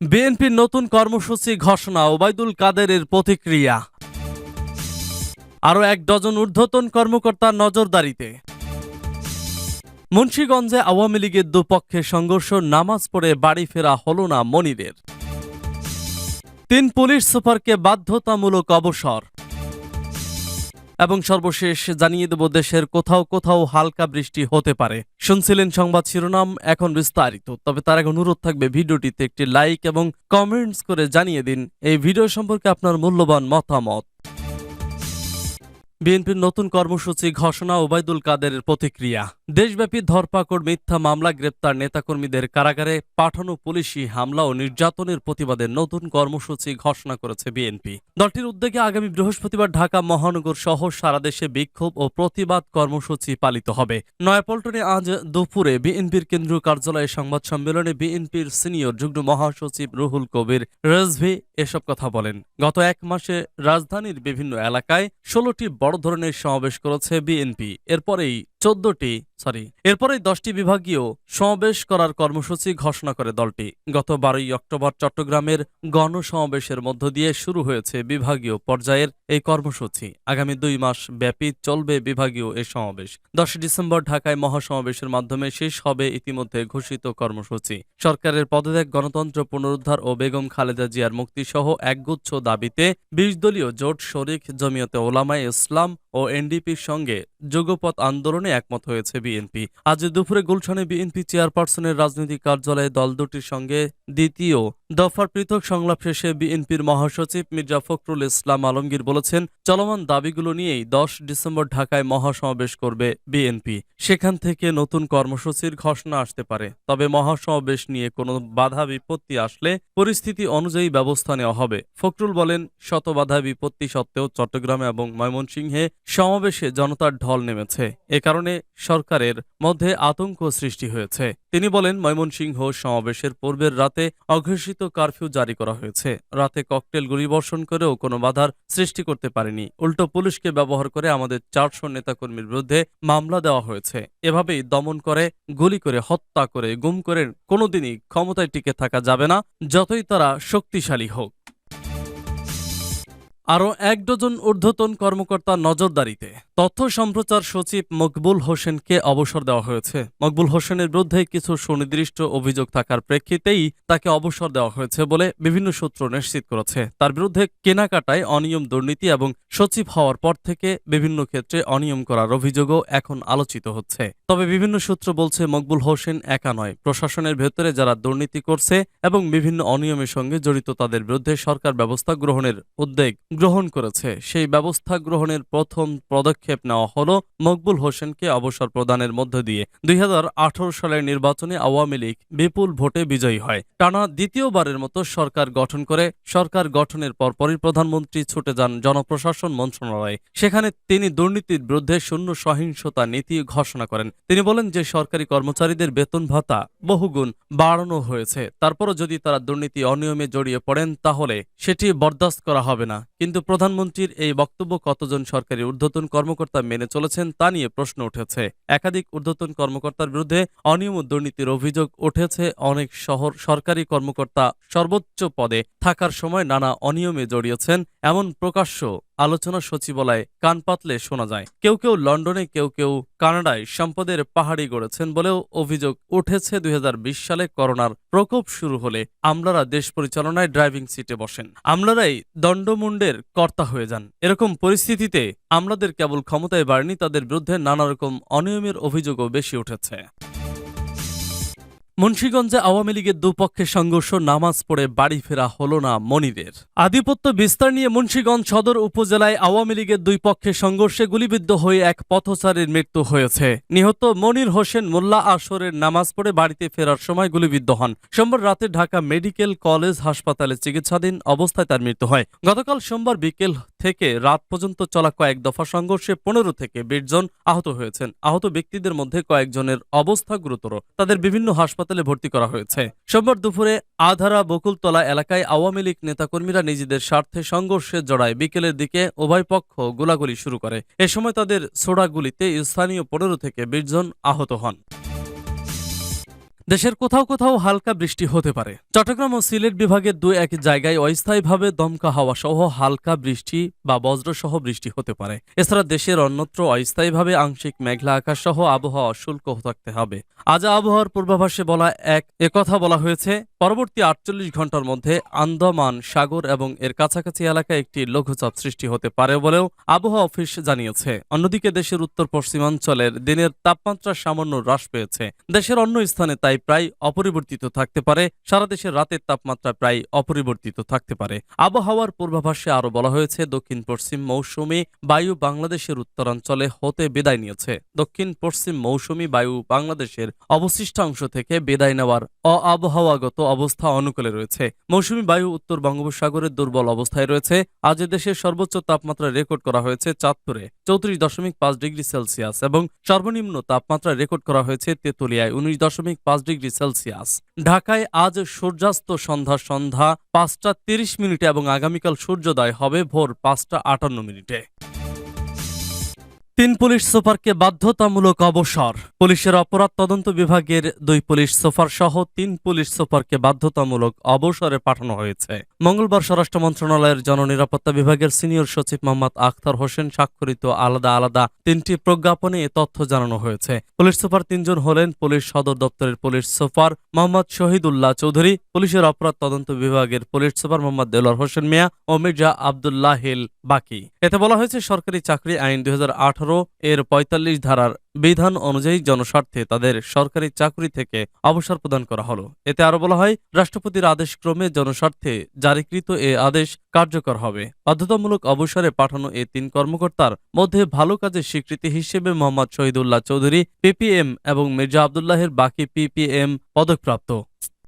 বিএনপির নতুন কর্মসূচি ঘোষণা, ওবায়দুল কাদেরের প্রতিক্রিয়া। আরও এক ডজন ঊর্ধ্বতন কর্মকর্তার নজরদারিতে। মুন্সীগঞ্জে আওয়ামী লীগের দুপক্ষে সংঘর্ষ, নামাজ পড়ে বাড়ি ফেরা হল না মনিরের। তিন পুলিশ সুপারকে বাধ্যতামূলক অবসর। এবং সর্বশেষ জানিয়ে দেব দেশের কোথাও কোথাও হালকা বৃষ্টি হতে পারে। শুনছিলেন সংবাদ শিরোনাম, এখন বিস্তারিত। তবে তার আগে অনুরোধ থাকবে ভিডিওটিতে একটি লাইক এবং কমেন্টস করে জানিয়ে দিন। এই ভিডিও সম্পর্কে আপনার মূল্যবান মতামত। বিএনপির নতুন কর্মসূচি ঘোষণা ওবায়দুল কাদেরের প্রতিক্রিয়া। দেশব্যাপী ধরপাকড়, মিথ্যা মামলা, গ্রেপ্তার নেতাকর্মীদের কারাগারে পাঠানো পুলিশি হামলা ও নির্যাতনের প্রতিবাদে নতুন কর্মসূচি ঘোষণা করেছে বিএনপি। দলটির উদ্যোগে আগামী বৃহস্পতিবার ঢাকা মহানগর সহ সারা দেশে বিক্ষোভ ও প্রতিবাদ কর্মসূচি পালিত হবে। নয়াপল্টনে আজ দুপুরে বিএনপির কেন্দ্রীয় কার্যালয়ে সংবাদ সম্মেলনে বিএনপির সিনিয়র যুগ্ম মহাসচিব রুহুল কবির রেজভি এসব কথা বলেন। গত এক মাসে রাজধানীর বিভিন্ন এলাকায় ষোলোটি বড় ধরনের সমাবেশ করেছে বিএনপি। এরপরেই চোদ্দটি সরি এরপরেই দশটি বিভাগীয় সমাবেশ করার কর্মসূচি ঘোষণা করে দলটি। গত বারোই অক্টোবর চট্টগ্রামের গণসমাবেশের মধ্য দিয়ে শুরু হয়েছে বিভাগীয় পর্যায়ের এই কর্মসূচি। আগামী দুই মাস ব্যাপী চলবে বিভাগীয় এই সমাবেশ। দশই ডিসেম্বর ঢাকায় মহাসমাবেশের মাধ্যমে শেষ হবে ইতিমধ্যে ঘোষিত কর্মসূচি। সরকারের পদত্যাগ, গণতন্ত্র পুনরুদ্ধার ও বেগম খালেদা জিয়ার মুক্তিসহ একগুচ্ছ দাবিতে বিশ দলীয় জোট শরিক জমিয়তে ওলামায় ইসলাম ও এনডিপির সঙ্গে যুগপথ আন্দোলনে একমত হয়েছে বিএনপি। আজ দুপুরে গুলশানে বিএনপি চেয়ারপারসনের রাজনৈতিক কার্যালয়ে দল দুটির সঙ্গে দ্বিতীয় দফার পৃথক সংলাপ শেষে বিএনপির মহাসচিব মির্জা ফখরুল ইসলাম আলমগীর বলেছেন, চলমান দাবিগুলো নিয়েই দশ ডিসেম্বর ঢাকায় মহাসমাবেশ করবে বিএনপি। সেখান থেকে নতুন কর্মসূচির ঘোষণা আসতে পারে। তবে মহাসমাবেশ নিয়ে কোনো বাধা বিপত্তি আসলে পরিস্থিতি অনুযায়ী ব্যবস্থা নেওয়া হবে। ফখরুল বলেন শত বাধা বিপত্তি সত্ত্বেও চট্টগ্রামে এবং ময়মনসিংহে সমাবেশে জনতার ঢল নেমেছে। এ কারণে সরকারের মধ্যে আতঙ্ক সৃষ্টি হয়েছে। তিনি বলেন, ময়মনসিংহ সমাবেশের পূর্বের রাতে অঘোষিত কারফিউ জারি করা হয়েছে। রাতে ককটেল গুলিবর্ষণ করেও কোনো বাধার সৃষ্টি করতে পারেনি। উল্টো পুলিশকে ব্যবহার করে আমাদের চারশো নেতাকর্মীর বিরুদ্ধে মামলা দেওয়া হয়েছে। এভাবেই দমন করে, গুলি করে, হত্যা করে, গুম করে কোনোদিনই ক্ষমতায় টিকে থাকা যাবে না, যতই তারা শক্তিশালী হোক। আরও এক ডজন ঊর্ধ্বতন কর্মকর্তা নজরদারিতে। তথ্য সম্প্রচার সচিব মকবুল হোসেনকে অবসর দেওয়া হয়েছে। মকবুল হোসেনের বিরুদ্ধে কিছু সুনির্দিষ্ট অভিযোগ থাকার প্রেক্ষিতেই তাকে অবসর দেওয়া হয়েছে বলে বিভিন্ন সূত্র নিশ্চিত করেছে। তার বিরুদ্ধে কেনাকাটায় অনিয়ম দুর্নীতি এবং সচিব হওয়ার পর থেকে বিভিন্ন ক্ষেত্রে অনিয়ম করার অভিযোগও এখন আলোচিত হচ্ছে। তবে বিভিন্ন সূত্র বলছে, মকবুল হোসেন একা নয়। প্রশাসনের ভেতরে যারা দুর্নীতি করছে এবং বিভিন্ন অনিয়মের সঙ্গে জড়িত তাদের বিরুদ্ধে সরকার ব্যবস্থা গ্রহণের উদ্যোগ গ্রহণ করেছে। সেই ব্যবস্থা গ্রহণের প্রথম পদক্ষেপ নেওয়া হলো মকবুল হোসেনকে অবসর প্রদানের মধ্য দিয়ে। দুই সালের নির্বাচনে আওয়ামী লীগ বিপুল ভোটে বিজয়ী হয়। টানা দ্বিতীয়বারের মতো সরকার গঠন করে সরকার গঠনের পরপরই প্রধানমন্ত্রী ছুটে যান জনপ্রশাসন মন্ত্রণালয়ে। সেখানে তিনি দুর্নীতির বিরুদ্ধে শূন্য সহিংসতা নীতি ঘোষণা করেন। তিনি বলেন যে সরকারি কর্মচারীদের বেতন ভাতা বহুগুণ বাড়ানো হয়েছে। তারপরও যদি তারা দুর্নীতি অনিয়মে জড়িয়ে পড়েন, তাহলে সেটি বরদাস্ত করা হবে না। কিন্তু প্রধানমন্ত্রীর এই বক্তব্য কতজন সরকারি ঊর্ধ্বতন কর্মকর্তা মেনে চলেছেন তা নিয়ে প্রশ্ন উঠেছে। একাধিক ঊর্ধ্বতন কর্মকর্তার বিরুদ্ধে অনিয়ম ও দুর্নীতির অভিযোগ উঠেছে। অনেক শহর সরকারি কর্মকর্তা সর্বোচ্চ পদে থাকার সময় নানা অনিয়মে জড়িয়েছেন, এমন প্রকাশ্য আলোচনা সচিবালয়ে কান পাতলে শোনা যায়। কেউ কেউ লন্ডনে, কেউ কেউ কানাডায় সম্পদের পাহাড়ি গড়েছেন বলেও অভিযোগ উঠেছে দুই হাজার বিশ সালে করোনার প্রকোপ শুরু হলে আমলারা দেশ পরিচালনায় ড্রাইভিং সিটে বসেন। আমলারাই দণ্ডমুণ্ডের কর্তা হয়ে যান। এরকম পরিস্থিতিতে আমলাদের কেবল ক্ষমতায় বাড়েনি, তাদের বিরুদ্ধে নানা রকম অনিয়মের অভিযোগও বেশি উঠেছে। মুন্সীগঞ্জে আওয়ামী লীগের দুপক্ষের সংঘর্ষ, নামাজ পড়ে বাড়ি ফেরা হল না মনিরের। আধিপত্য বিস্তার নিয়ে মুন্সীগঞ্জ সদর উপজেলায় আওয়ামী লীগের দুই পক্ষের সংঘর্ষে গুলিবিদ্ধ হয়ে এক পথচারীর মৃত্যু হয়েছে। নিহত মনির হোসেন মোল্লা আসরের নামাজ পড়ে বাড়িতে ফেরার সময় গুলিবিদ্ধ হন। সোমবার রাতে ঢাকা মেডিকেল কলেজ হাসপাতালে চিকিৎসাধীন অবস্থায় তার মৃত্যু হয়। গতকাল সোমবার বিকেল থেকে রাত পর্যন্ত চলা কয়েক দফা সংঘর্ষে পনেরো থেকে বিশ জন আহত হয়েছেন। আহত ব্যক্তিদের মধ্যে কয়েকজনের অবস্থা গুরুতর। তাদের বিভিন্ন হাসপাতালে ভর্তি করা হয়েছে। সোমবার দুপুরে আধারা বকুলতলা এলাকায় আওয়ামী লীগ নেতাকর্মীরা নিজেদের স্বার্থে সংঘর্ষে জড়ায় বিকেলের দিকে উভয় পক্ষ গোলাগুলি শুরু করে। এ সময় তাদের ছোড়া গুলিতে স্থানীয় পনেরো থেকে বিশ জন আহত হন। দেশের কোথাও কোথাও হালকা বৃষ্টি হতে পারে। চট্টগ্রাম ও সিলেট বিভাগের দুই এক জায়গায় অস্থায়ীভাবে দমকা হাওয়া সহ হালকা বৃষ্টি বা বজ্রসহ বৃষ্টি হতে পারে। এছাড়া দেশের অন্যত্র অস্থায়ীভাবে আংশিক মেঘলা আকাশ সহ আবহাওয়া শুল্ক থাকতে হবে। আজ আবহাওয়ার পূর্বাভাসে বলা এক একথা বলা হয়েছে, পরবর্তী আটচল্লিশ ঘণ্টার মধ্যে আন্দামান সাগর এবং এর কাছাকাছি এলাকায় একটি লঘুচাপ সৃষ্টি হতে পারে বলেও আবহাওয়া অফিস জানিয়েছে। অন্যদিকে দেশের উত্তর পশ্চিমাঞ্চলের দিনের তাপমাত্রা সামান্য হ্রাস পেয়েছে। দেশের অন্য স্থানে তাই প্রায় অপরিবর্তিত থাকতে পারে। সারা দেশের রাতের তাপমাত্রা প্রায় অপরিবর্তিত থাকতে পারে। আবহাওয়ার পূর্বাভাসে আরও বলা হয়েছে দক্ষিণ পশ্চিম মৌসুমী বায়ু বাংলাদেশের উত্তরাঞ্চলে হতে বিদায় নিয়েছে। দক্ষিণ পশ্চিম মৌসুমী বায়ু বাংলাদেশের অবশিষ্টাংশ থেকে বিদায় নেওয়ার অ আবহাওয়াগত অবস্থা অনুকূলে রয়েছে। মৌসুমি বায়ু উত্তর বঙ্গোপসাগরের দুর্বল অবস্থায় রয়েছে। আজ দেশের সর্বোচ্চ তাপমাত্রা রেকর্ড করা হয়েছে চাঁদপুরে, চৌত্রিশ দশমিক পাঁচ ডিগ্রি সেলসিয়াস এবং সর্বনিম্ন তাপমাত্রা রেকর্ড করা হয়েছে তেতুলিয়ায়, উনিশ দশমিক পাঁচ ডিগ্রি সেলসিয়াস। ঢাকায় আজ সূর্যাস্ত সন্ধ্যা সন্ধ্যা পাঁচটা তিরিশ মিনিটে এবং আগামীকাল সূর্যোদয় হবে ভোর পাঁচটা আটান্ন মিনিটে। তিন পুলিশ সুপারকে বাধ্যতামূলক অবসর। পুলিশের অপরাধ তদন্ত বিভাগের দুই পুলিশ সুপার সহ তিন পুলিশ সুপারকে বাধ্যতামূলক অবসরে পাঠানো হয়েছে। মঙ্গলবার স্বরাষ্ট্র মন্ত্রণালয়ের জননিরাপত্তা বিভাগের সিনিয়র সচিব মোহাম্মদ আখতার হোসেন স্বাক্ষরিত আলাদা আলাদা তিনটি প্রজ্ঞাপনে এ তথ্য জানানো হয়েছে। পুলিশ সুপার তিনজন হলেন পুলিশ সদর দপ্তরের পুলিশ সুপার মোহাম্মদ শহীদুল্লাহ চৌধুরী, পুলিশের অপরাধ তদন্ত বিভাগের পুলিশ সুপার মোহাম্মদ দেলোয়ার হোসেন মিয়া ও মির্জা আবদুল্লাহ হিল বাকি। এতে বলা হয়েছে, সরকারি চাকরি আইন দুই হাজার আঠারো এর পঁয়তাল্লিশ ধারার বিধান অনুযায়ী জনস্বার্থে তাদের সরকারি চাকরি থেকে অবসর প্রদান করা হলো। এতে আরও বলা হয়, রাষ্ট্রপতির আদেশ ক্রমে জনস্বার্থে জারিকৃত এ আদেশ কার্যকর হবে। বাধ্যতামূলক অবসরে পাঠানো এ তিন কর্মকর্তার মধ্যে ভালো কাজের স্বীকৃতি হিসেবে মোহাম্মদ শহীদুল্লাহ চৌধুরী পিপিএম এবং মির্জা আবদুল্লাহের বাকি পিপিএম পদকপ্রাপ্ত।